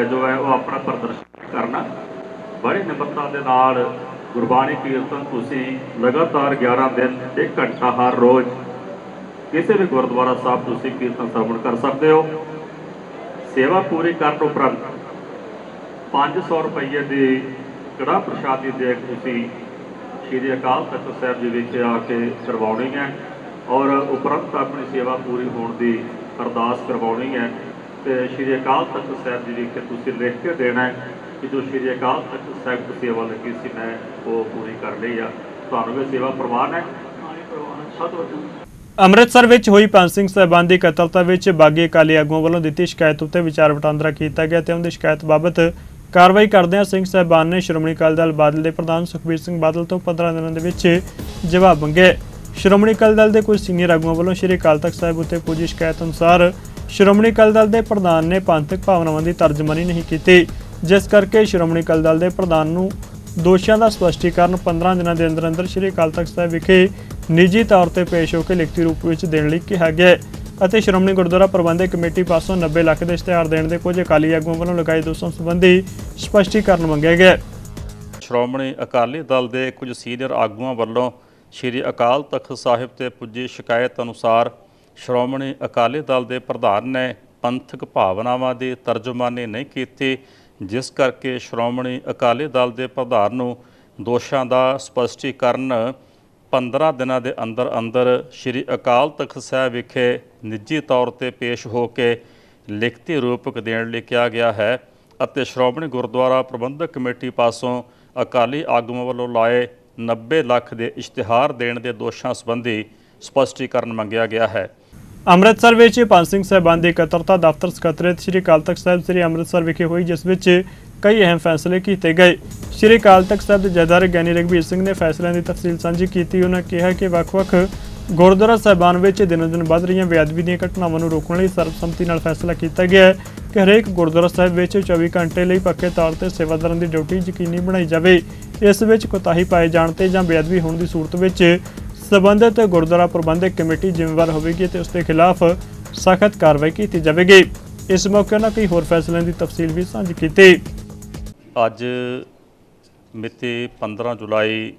ਜੋ ਹੈ ਉਹ ਆਪਣਾ ਪ੍ਰਦਰਸ਼ਨ ਕਰਨਾ। ਬੜੀ ਨਿਮਰਤਾ ਦੇ ਨਾਲ ਗੁਰਬਾਣੀ ਕੀਰਤਨ ਤੁਸੀਂ ਲਗਾਤਾਰ 11 ਦਿਨ 1 ਘੰਟਾ ਹਰ ਰੋਜ਼ ਕਿਸੇ ਵੀ ਗੁਰਦੁਆਰਾ ਸਾਹਿਬ ਤੁਸੀਂ ਕੀਰਤਨ ਸਰਵਣ ਕਰ ਸਕਦੇ ਹੋ। ਸੇਵਾ ਪੂਰੀ ਕਰਨ ਉਪਰੰਤ 500 ਰੁਪਏ ਦੀ ਕੜਾ ਪ੍ਰਸ਼ਾਦੀ ਦੇਖ ਤੁਸੀਂ ਸ਼੍ਰੀ ਅਕਾਲ ਤਖਤ ਸਾਹਿਬ ਜੀ ਵਿਖੇ ਆ ਕੇ ਕਰਵਾਉਣੀ ਹੈ ਔਰ ਉਪਰੰਤ ਆਪਣੀ ਸੇਵਾ ਪੂਰੀ ਹੋਣ ਦੀ ਅਰਦਾਸ ਕਰਵਾਉਣੀ ਹੈ। ਸ਼੍ਰੀ ਅਕਾਲ ਤਖਤ ਸਾਹਿਬ ਜੀ ਵਿਖੇ ਤੁਸੀਂ ਲਿਖ ਕੇ ਦੇਣਾ ਹੈ ਕਿ ਜੋ ਸ਼੍ਰੀ ਅਕਾਲ ਤਖਤ ਸਾਹਿਬ ਦੀ ਸੇਵਾ ਲੱਗੀ ਸੀ, ਮੈਂ ਉਹ ਪੂਰੀ ਕਰ ਲਈ ਆ। ਤੁਹਾਨੂੰ ਵੀ ਸੇਵਾ ਪ੍ਰਵਾਨ ਹੈ। ਅੰਮ੍ਰਿਤਸਰ ਵਿੱਚ ਹੋਈ ਪੰਜ ਸਿੰਘ ਸਾਹਿਬਾਨ ਦੀ ਕਤਲਤਾ ਵਿੱਚ ਬਾਗੀ ਅਕਾਲੀ ਆਗੂਆਂ ਵੱਲੋਂ ਦਿੱਤੀ ਸ਼ਿਕਾਇਤ ਉੱਤੇ ਵਿਚਾਰ ਵਟਾਂਦਰਾ ਕੀਤਾ ਗਿਆ ਤੇ ਉਹਨਾਂ ਸ਼ਿਕਾਇਤ ਬਾਬਤ ਕਾਰਵਾਈ ਕਰਦਿਆਂ ਸਿੰਘ ਸਾਹਿਬਾਨ ਨੇ ਸ਼੍ਰੋਮਣੀ ਅਕਾਲੀ ਦਲ ਬਾਦਲ ਦੇ ਪ੍ਰਧਾਨ ਸੁਖਬੀਰ ਸਿੰਘ ਬਾਦਲ ਤੋਂ 15 ਦਿਨਾਂ ਦੇ ਵਿੱਚ ਜਵਾਬ ਮੰਗਿਆ ਸ਼੍ਰੋਮਣੀ ਅਕਾਲੀ ਦਲ ਦੇ ਕੁਝ ਸੀਨੀਅਰ ਆਗੂਆਂ ਵੱਲੋਂ ਸ਼੍ਰੀ ਅਕਾਲ ਤਖਤ ਸਾਹਿਬ ਉੱਤੇ ਪੁੱਜੀ ਸ਼ਿਕਾਇਤ ਅਨੁਸਾਰ ਸ਼੍ਰੋਮਣੀ ਅਕਾਲੀ ਦਲ ਦੇ ਪ੍ਰਧਾਨ ਨੇ ਪੰਥਕ ਭਾਵਨਾਵਾਂ ਦੀ ਤਰਜਮਾਨੀ ਨਹੀਂ ਕੀਤੀ, ਜਿਸ ਕਰਕੇ ਸ਼੍ਰੋਮਣੀ ਅਕਾਲੀ ਦਲ ਦੇ ਪ੍ਰਧਾਨ ਨੂੰ ਦੋਸ਼ੀਆਂ ਦਾ ਸਪਸ਼ਟੀਕਰਨ 15 ਦਿਨਾਂ ਦੇ ਅੰਦਰ ਅੰਦਰ ਸ਼੍ਰੀ ਅਕਾਲ ਤਖਤ ਸਾਹਿਬ ਵਿਖੇ ਨਿੱਜੀ ਤੌਰ ਤੇ ਪੇਸ਼ ਹੋ ਕੇ ਲਿਖਤੀ ਰੂਪ ਵਿੱਚ ਦੇਣ ਲਈ ਕਿਹਾ ਗਿਆ ਅਤੇ ਸ਼੍ਰੋਮਣੀ ਗੁਰਦੁਆਰਾ ਪ੍ਰਬੰਧਕ ਕਮੇਟੀ ਪਾਸੋਂ 90 ਲੱਖ ਦੇ ਇਸ਼ਤਿਹਾਰ ਦੇਣ ਦੇ ਕੁਝ ਅਕਾਲੀ ਆਗੂਆਂ ਵੱਲੋਂ ਲਗਾਏ ਦੋਸ਼ਾਂ ਸੰਬੰਧੀ ਸਪਸ਼ਟੀਕਰਨ ਮੰਗਿਆ ਗਿਆ ਸ਼੍ਰੋਮਣੀ ਅਕਾਲੀ ਦਲ ਦੇ ਕੁਝ ਸੀਨੀਅਰ ਆਗੂਆਂ ਵੱਲੋਂ ਸ੍ਰੀ ਅਕਾਲ ਤਖਤ ਸਾਹਿਬ ਤੇ ਪੁੱਜੀ ਸ਼ਿਕਾਇਤ ਅਨੁਸਾਰ ਸ਼੍ਰੋਮਣੀ ਅਕਾਲੀ ਦਲ ਦੇ ਪ੍ਰਧਾਨ ਨੇ ਪੰਥਕ ਭਾਵਨਾਵਾਂ ਦੀ ਤਰਜਮਾਨੀ ਨਹੀਂ ਕੀਤੀ, ਜਿਸ ਕਰਕੇ ਸ਼੍ਰੋਮਣੀ ਅਕਾਲੀ ਦਲ ਦੇ ਪ੍ਰਧਾਨ ਨੂੰ ਦੋਸ਼ਾਂ ਦਾ ਸਪਸ਼ਟੀਕਰਨ 15 ਦਿਨਾਂ ਦੇ ਅੰਦਰ ਅੰਦਰ ਸ੍ਰੀ ਅਕਾਲ ਤਖਤ ਸਾਹਿਬ ਵਿਖੇ ਨਿੱਜੀ ਤੌਰ ਤੇ ਪੇਸ਼ ਹੋ ਕੇ ਲਿਖਤੀ ਰੂਪਕ ਦੇਣ ਲਈ ਕਿਹਾ ਗਿਆ ਹੈ ਅਤੇ ਸ਼੍ਰੋਮਣੀ ਗੁਰਦੁਆਰਾ ਪ੍ਰਬੰਧਕ ਕਮੇਟੀ ਪਾਸੋਂ ਅਕਾਲੀ ਆਗੂਆਂ ਵੱਲੋਂ ਲਾਏ 90 ਲੱਖ ਦੇ ਇਸ਼ਤਿਹਾਰ ਦੇਣ ਦੇ ਦੋਸ਼ਾਂ ਸੰਬੰਧੀ ਸਪਸ਼ਟੀਕਰਨ ਮੰਗਿਆ ਗਿਆ ਹੈ। ਅੰਮ੍ਰਿਤਸਰ ਵਿੱਚ ਪੰਜ ਸਿੰਘ ਸਾਹਿਬਾਨ ਦੀ ਇਕੱਤਰਤਾ ਦਫ਼ਤਰ ਸਕੱਤਰੇਤ ਸ੍ਰੀ ਅਕਾਲ ਤਖਤ ਸਾਹਿਬ ਸ੍ਰੀ ਅੰਮ੍ਰਿਤਸਰ ਵਿਖੇ ਹੋਈ, ਜਿਸ ਵਿੱਚ ਕਈ ਅਹਿਮ ਫੈਸਲੇ ਕੀਤੇ ਗਏ। ਸ੍ਰੀ ਅਕਾਲ ਤਖਤ ਸਾਹਿਬ ਦੇ ਜਥੇਦਾਰ ਗਿਆਨੀ ਰਘਬੀਰ ਸਿੰਘ ਨੇ ਫੈਸਲਿਆਂ ਦੀ ਤਫਸੀਲ ਸਾਂਝੀ ਕੀਤੀ। ਉਹਨਾਂ ਕਿਹਾ ਕਿ ਵੱਖ-ਵੱਖ ਗੁਰਦੁਆਰਾ ਸਾਹਿਬਾਨ ਵਿੱਚ ਦਿਨੋ-ਦਿਨ ਵੱਧ ਰਹੀਆਂ ਬੇਅਦਬੀ ਦੀਆਂ ਘਟਨਾਵਾਂ ਨੂੰ ਰੋਕਣ ਲਈ ਸਰਬਸੰਮਤੀ ਨਾਲ ਫੈਸਲਾ ਕੀਤਾ ਗਿਆ ਹੈ ਕਿ ਹਰੇਕ ਗੁਰਦੁਆਰਾ ਸਾਹਿਬ ਵਿੱਚ 24 ਘੰਟੇ ਲਈ ਪੱਕੇ ਤੌਰ ਤੇ ਸੇਵਾਦਾਰਾਂ ਦੀ ਡਿਊਟੀ ਯਕੀਨੀ ਬਣਾਈ ਜਾਵੇ। ਇਸ ਵਿੱਚ ਕੋਤਾਹੀ ਪਾਏ ਜਾਣ ਤੇ ਜਾਂ ਬੇਅਦਬੀ ਹੋਣ ਦੀ ਸੂਰਤ ਵਿੱਚ ਸਬੰਧਤ ਗੁਰਦੁਆਰਾ ਪ੍ਰਬੰਧਕ ਕਮੇਟੀ ਜ਼ਿੰਮੇਵਾਰ ਹੋਵੇਗੀ ਤੇ ਉਸ ਦੇ ਖਿਲਾਫ ਸਖਤ ਕਾਰਵਾਈ ਕੀਤੀ ਜਾਵੇਗੀ। ਇਸ ਮੌਕੇ ਉਹਨਾਂ ਕਈ ਹੋਰ ਫੈਸਲਿਆਂ ਦੀ ਤਫਸੀਲ ਵੀ ਸਾਂਝੀ ਕੀਤੀ। ਅੱਜ ਮਿਤੀ 15 ਜੁਲਾਈ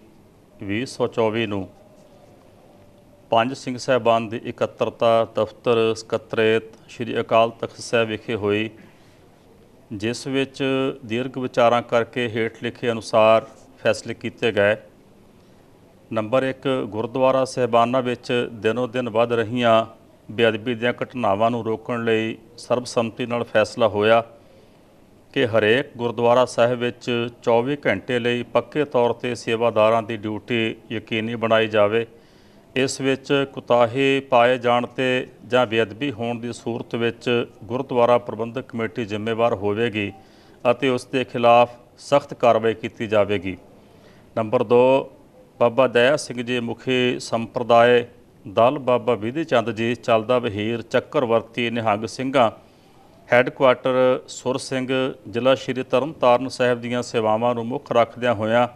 2024 ਨੂੰ ਪੰਜ ਸਿੰਘ ਸਾਹਿਬਾਨ ਦੀ ਇਕੱਤਰਤਾ ਦਫ਼ਤਰ ਸਕੱਤਰੇਤ ਸ੍ਰੀ ਅਕਾਲ ਤਖਤ ਸਾਹਿਬ ਵਿਖੇ ਹੋਈ, ਜਿਸ ਵਿੱਚ ਦੀਰਘ ਵਿਚਾਰਾਂ ਕਰਕੇ ਹੇਠ ਲਿਖੇ ਅਨੁਸਾਰ ਫੈਸਲੇ ਕੀਤੇ ਗਏ। ਨੰਬਰ 1 ਗੁਰਦੁਆਰਾ ਸਹਿਬਾਨਾਂ ਵਿੱਚ ਦਿਨੋ ਦਿਨ ਵੱਧ ਰਹੀਆਂ ਬੇਅਦਬੀ ਦੀਆਂ ਘਟਨਾਵਾਂ ਨੂੰ ਰੋਕਣ ਲਈ ਸਰਬਸੰਮਤੀ ਨਾਲ ਫੈਸਲਾ ਹੋਇਆ ਕਿ ਹਰੇਕ ਗੁਰਦੁਆਰਾ ਸਾਹਿਬ ਵਿੱਚ 24 ਘੰਟੇ ਲਈ ਪੱਕੇ ਤੌਰ ਤੇ ਸੇਵਾਦਾਰਾਂ ਦੀ ਡਿਊਟੀ ਯਕੀਨੀ ਬਣਾਈ ਜਾਵੇ। ਇਸ ਵਿੱਚ ਕੁਤਾਹੀ ਪਾਏ ਜਾਣ ਤੇ ਜਾਂ ਬੇਅਦਬੀ ਹੋਣ ਦੀ ਸੂਰਤ ਵਿੱਚ ਗੁਰਦੁਆਰਾ ਪ੍ਰਬੰਧਕ ਕਮੇਟੀ ਜ਼ਿੰਮੇਵਾਰ ਹੋਵੇਗੀ ਅਤੇ ਉਸ ਦੇ ਖਿਲਾਫ ਸਖਤ ਕਾਰਵਾਈ ਕੀਤੀ ਜਾਵੇਗੀ। ਨੰਬਰ 2 ਬਾਬਾ ਦਇਆ ਸਿੰਘ ਜੀ ਮੁਖੀ ਸੰਪਰਦਾਇ ਦਲ ਬਾਬਾ ਵਿਧੀ ਚੰਦ ਜੀ, ਚੱਲਦਾ ਵਹੀਰ ਚੱਕਰਵਰਤੀ ਨਿਹੰਗ ਸਿੰਘਾਂ, ਹੈੱਡਕੁਆਟਰ ਸੁਰ ਸਿੰਘ, ਜ਼ਿਲ੍ਹਾ ਸ਼੍ਰੀ ਤਰਨਤਾਰਨ ਸਾਹਿਬ ਦੀਆਂ ਸੇਵਾਵਾਂ ਨੂੰ ਮੁੱਖ ਰੱਖਦਿਆਂ ਹੋਇਆਂ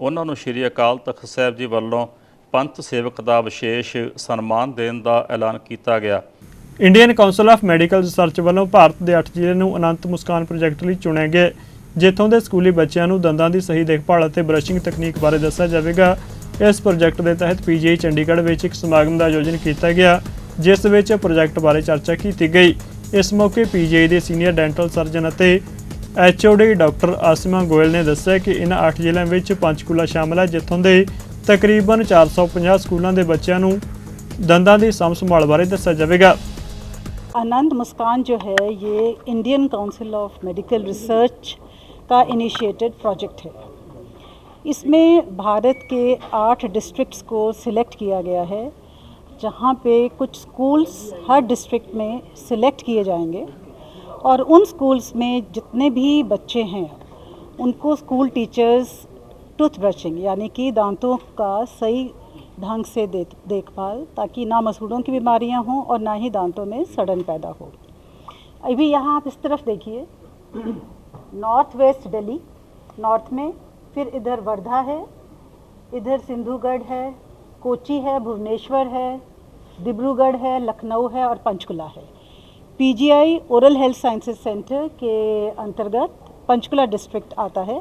ਉਹਨਾਂ ਨੂੰ ਸ਼੍ਰੀ ਅਕਾਲ ਤਖਤ ਸਾਹਿਬ ਜੀ ਵੱਲੋਂ ਪੰਥ ਸੇਵਕ ਦਾ ਵਿਸ਼ੇਸ਼ ਸਨਮਾਨ ਦੇਣ ਦਾ ਐਲਾਨ ਕੀਤਾ ਗਿਆ। Indian council of medical research ਵੱਲੋਂ ਭਾਰਤ ਦੇ 8 ਜ਼ਿਲ੍ਹੇ ਨੂੰ ਅਨੰਤ ਮੁਸਕਾਨ ਪ੍ਰੋਜੈਕਟ ਲਈ ਚੁਣਿਆ ਗਿਆ ਜਿੱਥੋਂ ਦੇ ਸਕੂਲੀ ਬੱਚਿਆਂ ਨੂੰ ਦੰਦਾਂ ਦੀ ਸਹੀ ਦੇਖਭਾਲ ਅਤੇ ਬ੍ਰਸ਼ਿੰਗ ਤਕਨੀਕ ਬਾਰੇ ਦੱਸਿਆ ਜਾਵੇਗਾ ਇਸ ਪ੍ਰੋਜੈਕਟ ਦੇ ਤਹਿਤ ਪੀਜੀਆਈ ਚੰਡੀਗੜ੍ਹ ਵਿੱਚ ਇੱਕ ਸਮਾਗਮ ਦਾ ਆਯੋਜਨ ਕੀਤਾ ਗਿਆ ਜਿਸ ਵਿੱਚ ਪ੍ਰੋਜੈਕਟ ਬਾਰੇ ਚਰਚਾ ਕੀਤੀ ਗਈ ਇਸ ਮੌਕੇ ਪੀਜੀਆਈ ਦੇ ਸੀਨੀਅਰ ਡੈਂਟਲ ਸਰਜਨ ਅਤੇ ਐਚਓਡੀ ਡਾਕਟਰ ਆਸਿਮਾ ਗੋਇਲ ਨੇ ਦੱਸਿਆ ਕਿ ਇਹਨਾਂ 8 ਜ਼ਿਲ੍ਹਿਆਂ ਵਿੱਚ ਪੰਚਕੂਲਾ ਸ਼ਾਮਲ ਹੈ ਜਿੱਥੋਂ ਦੇ ਤਕਰੀਬਨ 450 ਸਕੂਲਾਂ ਦੇ ਬੱਚਿਆਂ ਨੂੰ ਦੰਦਾਂ ਦੀ ਸਾਂਭ ਸੰਭਾਲ ਬਾਰੇ ਦੱਸਿਆ ਜਾਵੇਗਾ आनंद मुस्कान जो है ये Indian council of medical research का इनिशिएटेड प्रोजेक्ट है। इसमें भारत के आठ डिस्ट्रिक्ट्स को सिलेक्ट किया गया है, जहाँ पे कुछ स्कूल्स हर डिस्ट्रिक्ट में सिलेक्ट किए जाएँगे और उन स्कूल्स में जितने भी बच्चे हैं, उनको स्कूल टीचर्स टूथ ब्रशिंग यानी कि दांतों का सही ढंग से दे देखभाल, ताकि ना मसूड़ों की बीमारियाँ हों और ना ही दांतों में सड़न पैदा हो। अभी यहाँ आप इस तरफ़ देखिए। नॉर्थ वेस्ट दिल्ली, नॉर्थ में, फिर इधर वर्धा है, इधर सिंधुगढ़ है, कोची है, भुवनेश्वर है, डिब्रूगढ़ है, लखनऊ है और पंचकुला है। PGI oral health sciences centre के अंतर्गत पंचकुला डिस्ट्रिक्ट आता है,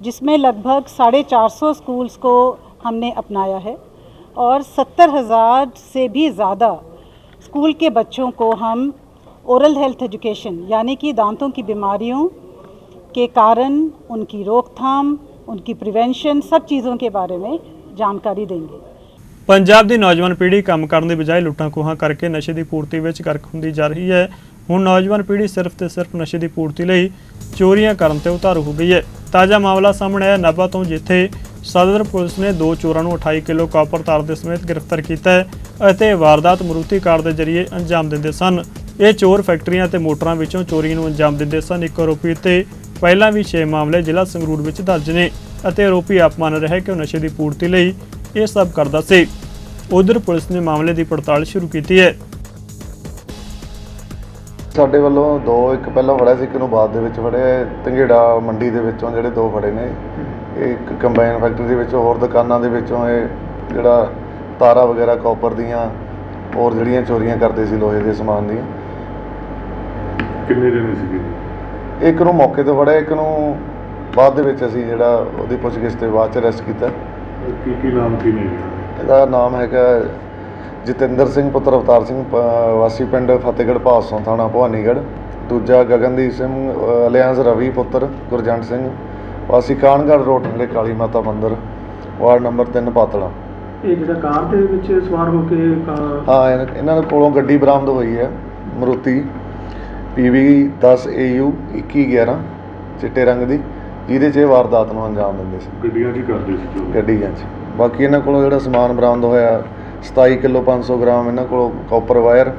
जिसमें लगभग साढ़े चार सौ स्कूल्स को हमने अपनाया है और सत्तर हज़ार से भी ज़्यादा स्कूल के बच्चों को हम ओरल हेल्थ एजुकेशन, यानी कि दांतों की बीमारियों के कारण उनकी रोकथाम उनकी प्रिवेंशन सब चीज़ों के बारे में जानकारी देंगे ਪੰਜਾਬ ਦੀ ਨੌਜਵਾਨ ਪੀੜ੍ਹੀ ਕੰਮ ਕਰਨ ਦੀ ਬਜਾਏ ਲੁੱਟਾਂ ਖੋਹਾਂ ਕਰਕੇ ਨਸ਼ੇ ਦੀ ਪੂਰਤੀ ਵਿੱਚ ਗਰਕ ਹੁੰਦੀ ਜਾ ਰਹੀ ਹੈ ਹੁਣ ਨੌਜਵਾਨ ਪੀੜ੍ਹੀ ਸਿਰਫ ਤੇ ਸਿਰਫ ਨਸ਼ੇ ਦੀ ਪੂਰਤੀ ਲਈ ਚੋਰੀਆਂ ਕਰਨ ਤੇ ਉਤਾਰੂ ਹੋ ਗਈ ਹੈ ਤਾਜ਼ਾ ਮਾਮਲਾ ਸਾਹਮਣੇ ਆਇਆ ਨਾਭਾ ਤੋਂ ਜਿੱਥੇ ਸਦਰ ਪੁਲਿਸ ਨੇ ਦੋ ਚੋਰਾਂ ਨੂੰ 28 ਕਿਲੋ ਕਾਪਰ ਤਾਰ ਦੇ ਸਮੇਤ ਗ੍ਰਿਫਤਾਰ ਕੀਤਾ ਹੈ ਅਤੇ ਇਹ ਵਾਰਦਾਤ ਮਰੂਤੀ ਕਾਰ ਦੇ ਜ਼ਰੀਏ ਅੰਜਾਮ ਦਿੰਦੇ ਸਨ ਇਹ ਚੋਰ ਫੈਕਟਰੀਆਂ ਤੇ ਮੋਟਰਾਂ ਵਿੱਚੋਂ ਚੋਰੀ ਨੂੰ ਅੰਜਾਮ ਦਿੰਦੇ ਸਨ ਇੱਕ ਆਰੋਪੀ ਤੇ ਪਹਿਲਾਂ ਵੀ 6 ਮਾਮਲੇ ਜ਼ਿਲ੍ਹਾ ਸੰਗਰੂਰ ਵਿੱਚ ਦਰਜ ਨੇ ਅਤੇ ਆਰੋਪੀ ਆਪ ਮੰਨ ਰਿਹਾ ਹੈ ਕਿ ਉਹ ਨਸ਼ੇ ਦੀ ਪੂਰਤੀ ਲਈ ਇਹ ਸਭ ਕਰਦਾ ਸੀ। ਉਧਰ ਪੁਲਿਸ ਨੇ ਮਾਮਲੇ ਦੀ ਪੜਤਾਲ ਸ਼ੁਰੂ ਕੀਤੀ ਹੈ। ਸਾਡੇ ਵੱਲੋਂ ਦੋ ਇੱਕ ਪਹਿਲਾਂ ਫੜਿਆ ਸੀ ਇੱਕ ਨੂੰ ਬਾਅਦ ਦੇ ਵਿੱਚ ਫੜਿਆ ਤੰਗੇੜਾ ਮੰਡੀ ਦੇ ਵਿੱਚੋਂ ਜਿਹੜੇ ਦੋ ਫੜੇ ਨੇ। ਇਹ ਇੱਕ ਕੰਬਾਈਨ ਫੈਕਟਰੀ ਦੇ ਵਿੱਚੋਂ ਹੋਰ ਦੁਕਾਨਾਂ ਦੇ ਵਿੱਚੋਂ ਇਹ ਜਿਹੜਾ ਤਾਰਾ ਵਗੈਰਾ ਕਾਪਰ ਦੀਆਂ ਹੋਰ ਜਿਹੜੀਆਂ ਚੋਰੀਆਂ ਕਰਦੇ ਸੀ ਲੋਹੇ ਦੇ ਸਮਾਨ ਦੀਆਂ। ਕਿੰਨੇ ਜਣੇ ਸੀਗੇ? ਇੱਕ ਨੂੰ ਮੌਕੇ ਤੇ ਫੜਿਆ ਇੱਕ ਨੂੰ ਬਾਅਦ ਦੇ ਵਿੱਚ ਅਸੀਂ ਜਿਹੜਾ ਉਹਦੀ ਪੁੱਛਗਿੱਛ ਤੇ ਬਾਅਦ ਚ ਅਰੈਸਟ ਕੀਤਾ। ਕੀ ਕੀ ਨਾਮ ਕੀ ਨੇ? ਇਹਦਾ ਨਾਮ ਹੈਗਾ ਜਤਿੰਦਰ ਸਿੰਘ ਪੁੱਤਰ ਅਵਤਾਰ ਸਿੰਘ ਪ- ਵਾਸੀ ਪਿੰਡ ਫਤਿਹਗੜ੍ਹ ਭਾਸੋਂ ਥਾਣਾ ਭਵਾਨੀਗੜ੍ਹ। ਦੂਜਾ ਗਗਨਦੀਪ ਸਿੰਘ ਅ, ਅਲਿਆਂਸ ਰਵੀ ਪੁੱਤਰ ਗੁਰਜੰਟ ਸਿੰਘ। ਵਾਸੀ ਕਾਨਗੜ੍ਹ ਰੋਡ ਨੇੜੇ ਕਾਲੀ ਮਾਤਾ ਮੰਦਿਰ ਵਾਰਡ ਨੰਬਰ 3 ਪਾਤਲਾ। ਇਹ ਜਿਹੜਾ ਕਾਰ ਦੇ ਵਿੱਚ ਸਵਾਰ ਹੋ ਕੇ ਹਾਂ ਇਹਨਾਂ- ਇਹਨਾਂ ਦੇ ਕੋਲੋਂ ਗੱਡੀ ਬਰਾਮਦ ਹੋਈ ਹੈ ਮਰੂਤੀ। PV 10 AU 2111 ਚਿੱਟੇ ਰੰਗ ਦੀ ਜਿਹਦੇ 'ਚ ਇਹ ਵਾਰਦਾਤ ਨੂੰ ਅੰਜਾਮ ਦਿੰਦੇ ਸੀ। ਗੱਡੀਆਂ ਕੀ ਕਰਦੇ ਸੀ ਗੱਡੀਆਂ 'ਚ। ਬਾਕੀ ਇਹਨਾਂ ਕੋਲੋਂ ਜਿਹੜਾ ਸਮਾਨ ਬਰਾਮਦ ਹੋਇਆ 27 ਕਿਲੋ 500 ਗ੍ਰਾਮ ਇਹਨਾਂ ਕੋਲੋਂ ਕਾਪਰ ਵਾਇਰ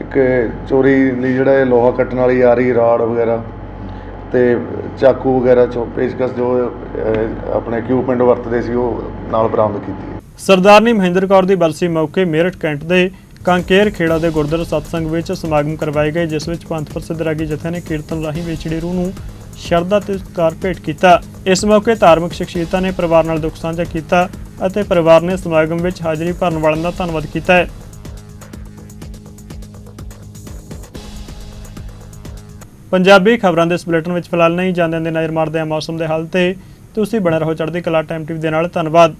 ਇੱਕ ਚੋਰੀ ਲਈ ਜਿਹੜਾ ਇਹ ਲੋਹਾ ਕੱਟਣ ਵਾਲੀ ਆ ਰਹੀ ਰਾੜ ਵਗੈਰਾ ਤੇ ਚਾਕੂ ਵਗੈਰਾ ਚੋ ਪੇਚਕਸ ਜੋ ਅਹ, ਆਪਣੇ ਇਕਵਿਪਮੈਂਟ ਵਰਤਦੇ ਸੀ ਉਹ ਨਾਲ ਬਰਾਮਦ ਕੀਤੀ। ਹੈ ਸਰਦਾਰਨੀ ਮਹਿੰਦਰ ਕੌਰ ਦੀ ਬਰਸੀ ਮੌਕੇ ਮੇਰਠ ਕੈਂਟ ਦੇ ਕਾਂਕੇਰ ਖੇੜਾ ਦੇ ਗੁਰਦੁਆਰਾ ਸਤਸੰਗ ਵਿੱਚ ਸਮਾਗਮ ਕਰਵਾਏ ਗਏ, ਜਿਸ ਵਿੱਚ ਪੰਥ ਪ੍ਰਸਿੱਧ ਰਾਗੀ ਜਥਿਆਂ ਨੇ ਕੀਰਤਨ ਰਾਹੀਂ ਵਿਛੜੀ ਰੂਹ ਨੂੰ ਸ਼ਰਧਾ ਤੇ ਸਤਿਕਾਰ ਭੇਟ ਕੀਤਾ। ਇਸ ਮੌਕੇ ਧਾਰਮਿਕ ਸ਼ਖਸੀਅਤਾਂ ਨੇ ਪਰਿਵਾਰ ਨਾਲ ਦੁੱਖ ਸਾਂਝਾ ਕੀਤਾ ਅਤੇ ਪਰਿਵਾਰ ਨੇ ਸਮਾਗਮ ਵਿੱਚ ਹਾਜ਼ਰੀ ਭਰਨ ਵਾਲਿਆਂ ਦਾ ਧੰਨਵਾਦ ਕੀਤਾ ਹੈ। ਪੰਜਾਬੀ ਖਬਰਾਂ ਦੇ ਇਸ ਬੁਲੇਟਿਨ ਵਿੱਚ ਫਿਲਹਾਲ ਨਹੀਂ ਜਾਂਦੇ ਦੇ ਨਜ਼ਰ ਮਾਰਦੇ ਹਾਂ ਮੌਸਮ ਦੇ ਹਾਲ ਤੇ। ਤੁਸੀਂ ਬਣੇ ਰਹੋ ਚੜ੍ਹਦੀ ਕਲਾ ਟਾਈਮ ਟੀਵੀ ਦੇ ਨਾਲ, ਧੰਨਵਾਦ।